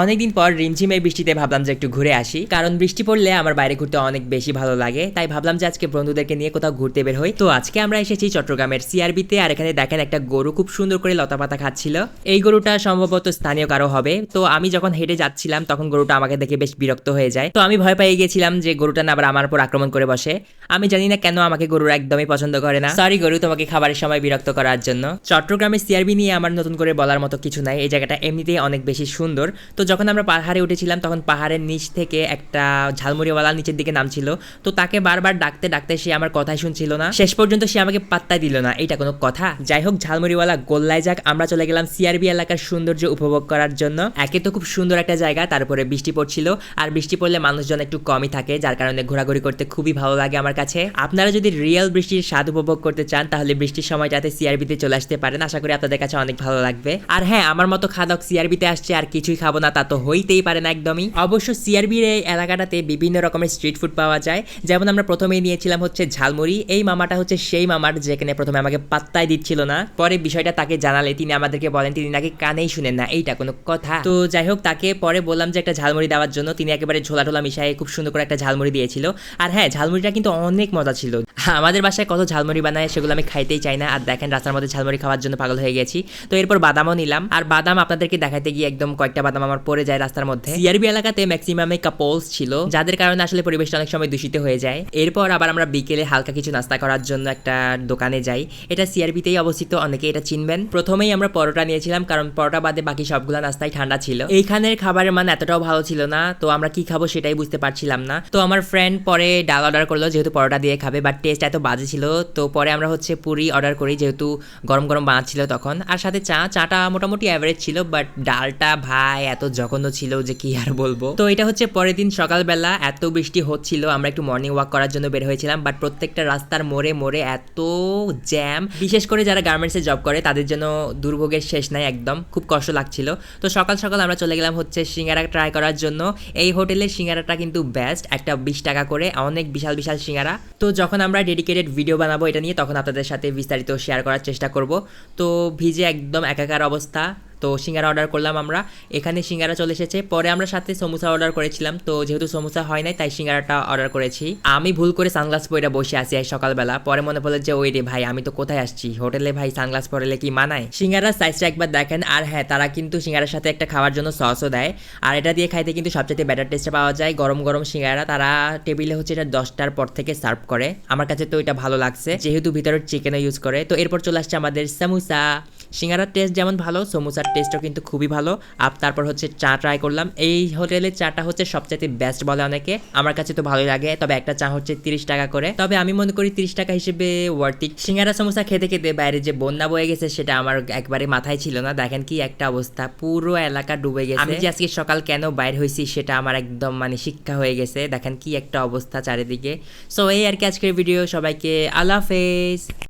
অনেকদিন পর রিমঝিমের বৃষ্টিতে ভাবলাম যে একটু ঘুরে আসি। কারণ বৃষ্টি পড়লে আমার বাইরে ঘুরতে অনেক বেশি ভালো লাগে। তাই ভাবলাম যে আজকে বন্ধুদেরকে নিয়ে কোথাও ঘুরতে বের হই। তো আজকে আমরা এসেছি চট্টগ্রামের সিআরবিতে আর এখানে দেখেন একটা গরু খুব সুন্দর করে লতাপাতা খাচ্ছিল। এই গরুটা সম্ভবত স্থানীয় কারও হবে। তো আমি যখন হেঁটে যাচ্ছিলাম তখন গরুটা আমাকে দেখে বেশ বিরক্ত হয়ে যায়। তো আমি ভয় পেয়ে গেছিলাম যে গরুটা না আবার আমার উপর আক্রমণ করে বসে। আমি জানি না কেন আমাকে গরু একদমই পছন্দ করে না। সরি গরু তোমাকে খাবারের সময় বিরক্ত করার জন্য। চট্টগ্রামের সিআরবি নিয়ে আমার নতুন করে বলার মতো কিছু নাই। এই জায়গাটা এমনিতেই অনেক বেশি সুন্দর। তো যখন আমরা পাহাড়ে উঠেছিলাম তখন পাহাড়ের নিচ থেকে একটা ঝালমুড়িওয়ালা নিচের দিকে নামছিল। তো তাকে বারবার ডাকতে ডাকতে সে আমার কথাই শুনছিল না। শেষ পর্যন্ত সে আমাকে পাত্তা দিল না। এটা কোনো কথা? যাই হোক ঝালমুড়িওয়ালা গোল্লায় যাক। আমরা চলে গেলাম সিআরবি এলাকার সৌন্দর্য উপভোগ করার জন্য। একে তো খুব সুন্দর একটা জায়গা তারপরে বৃষ্টি পড়ছিল। আর বৃষ্টি পড়লে মানুষজন একটু কমই থাকে যার কারণে ঘোরাঘুরি করতে খুবই ভালো লাগে আমার কাছে। আপনারা যদি রিয়েল বৃষ্টির স্বাদ উপভোগ করতে চান, তাহলে বৃষ্টির সময়টাতে সিআরবিতে চলে আসতে পারেন। আশা করি আপনাদের কাছে অনেক ভালো লাগবে। আর হ্যাঁ আমার মতো খাদক সিআরবিতে আসছে, আর কিছুই খাব না, তা তো হইতেই পারে না একদমই। অবশ্য সিআরবির এই এলাকাটাতে বিভিন্ন রকমের স্ট্রিট ফুড পাওয়া যায়। যেমন আমরা প্রথমেই নিয়েছিলাম হচ্ছে ঝালমুড়ি। এই মামাটা হচ্ছে সেই মামার, যেখানে প্রথমে আমাকে পাত্তাই দিচ্ছিল না। পরে বিষয়টা তাকে জানালে, তিনি আমাদেরকে বলেন, তিনি নাকি কানেই শুনেন না, এইটা কোনো কথা। তো যাই হোক, তাকে পরে বললাম যে একটা ঝালমুড়ি দেওয়ার জন্য, তিনি একেবারে ঝোলা টোলা মিশাই খুব সুন্দর করে একটা ঝালমুড়ি দিয়েছিল। আর হ্যাঁ ঝালমুড়িটা কিন্তু অনেক মজা ছিল। আমাদের বাসায় কত ঝালমুড়ি বানায় সেগুলো আমি খাইতেই চাই না। আর দেখেন রাস্তার মধ্যে ঝালমুড়ি খাওয়ার জন্য পাগল হয়ে গেছি। তো এরপর বাদামও নিলাম। আর বাদাম আপনাদেরকে দেখাতে গিয়ে একদম কয়েকটা বাদাম আমার পড়ে যায় রাস্তার মধ্যে। সিআরবি এলাকাতে ম্যাক্সিমামে কাপলস ছিল, যাদের কারণে আসলে পরিবেশটা অনেক সময় দূষিত হয়ে যায়। এরপর আবার আমরা বিকেলে হালকা কিছু নাস্তা করার জন্য একটা দোকানে যাই। এটা সিআরবিতেই অবস্থিত, অনেকে এটা চিনবেন। প্রথমেই আমরা পরোটা নিয়েছিলাম, কারণ পরোটা বাদে বাকি সবগুলো নাস্তাই ঠান্ডা ছিল। এইখানের খাবারের মান এতটাও ভালো ছিল না, তো আমরা কি খাব সেটাই বুঝতে পারছিলাম না। তো আমার ফ্রেন্ড পরে ডাল অর্ডার করল, যেহেতু পরোটা দিয়ে খাবে বাট টেস্ট এত বাজে ছিল। তো পরে আমরা হচ্ছে পুরি অর্ডার করি, যেহেতু গরম গরম বানাচ্ছিল তখন। আর সাথে চা, চাটা মোটামুটি অ্যাভারেজ ছিল বাট ডালটা ভাই এত জঘন্য ছিল যে কি আর বলব। তো এটা হচ্ছে পরের দিন সকালবেলা, এত বৃষ্টি হচ্ছিল, আমরা একটু মর্নিং ওয়াক করার জন্য বের হয়েছিলাম বাট প্রত্যেকটা রাস্তার মোড়ে মোড়ে এত জ্যাম বিশেষ করে যারা গার্মেন্টসে জব করে, তাদের জন্য দুর্ভোগের শেষ নাই একদম, খুব কষ্ট লাগছিল। তো সকাল সকাল আমরা চলে গেলাম হচ্ছে সিঙ্গারা ট্রাই করার জন্য। এই হোটেলের সিঙ্গারাটা কিন্তু বেস্ট একটা বিশ টাকা করে, অনেক বিশাল বিশাল সিঙ্গারা তো যখন আমরা ডেডিকেটেড ভিডিও বানাবো এটা নিয়ে, তখন আপনাদের সাথে বিস্তারিত শেয়ার করার চেষ্টা করব। তো ভিজে একদম একাকার অবস্থা। তো সিঙ্গারা অর্ডার করলাম আমরা। এখানে সিঙ্গারা চলে এসেছে। পরে আমরা সাথে সমোসা অর্ডার করেছিলাম। তো যেহেতু সমোসা হয় নাই, তাই সিঙ্গারাটা অর্ডার করেছি। আমি ভুল করে সানগ্লাস পরে বসে আসি আজ সকালবেলা। পরে মনে পড়ল যে, ওই রে ভাই, আমি তো কোথায় আসছি? হোটেলে ভাই সানগ্লাস পরেলে কি মানায়? সিঙ্গারার সাইজটা একবার দেখেন। আর হ্যাঁ তারা কিন্তু সিঙ্গারার সাথে একটা খাওয়ার জন্য সসও দেয়। আর এটা দিয়ে খাইতে কিন্তু সবচেয়ে বেটার টেস্টটা পাওয়া যায়। গরম গরম সিঙ্গারা, তারা টেবিলে হচ্ছে এটা দশটার পর থেকে সার্ভ করে। আমার কাছে তো এটা ভালো লাগছে। যেহেতু ভিতরে চিকেনও ইউজ করে। তো এরপর চলে আসছে আমাদের সামোসা সিঙ্গারার টেস্ট যেমন ভালো, সমোসার টেস্টও কিন্তু খুবই ভালো। আর তারপর হচ্ছে চা ট্রাই করলাম। এই হোটেলের চাটা হচ্ছে সবচাইতে বেস্ট বলে অনেকে। আমার কাছে তো ভালোই লাগে, তবে একটা চা হচ্ছে তিরিশ টাকা করে। তবে আমি মনে করি তিরিশ টাকা হিসেবে ওয়ার্থিক সিঙ্গারা সমোসা খেতে খেতে বাইরে যে বন্যা বয়ে গেছে, সেটা আমার একবারে মাথায় ছিল না। দেখেন কি একটা অবস্থা, পুরো এলাকা ডুবে গেছে। আমি যে আজকে সকাল কেন বাইর হয়েছি, সেটা আমার একদম মানে শিক্ষা হয়ে গেছে। দেখেন কি একটা অবস্থা চারিদিকে। সো এই আর কি আজকের ভিডিও সবাইকে আল্লাহ হাফেজ।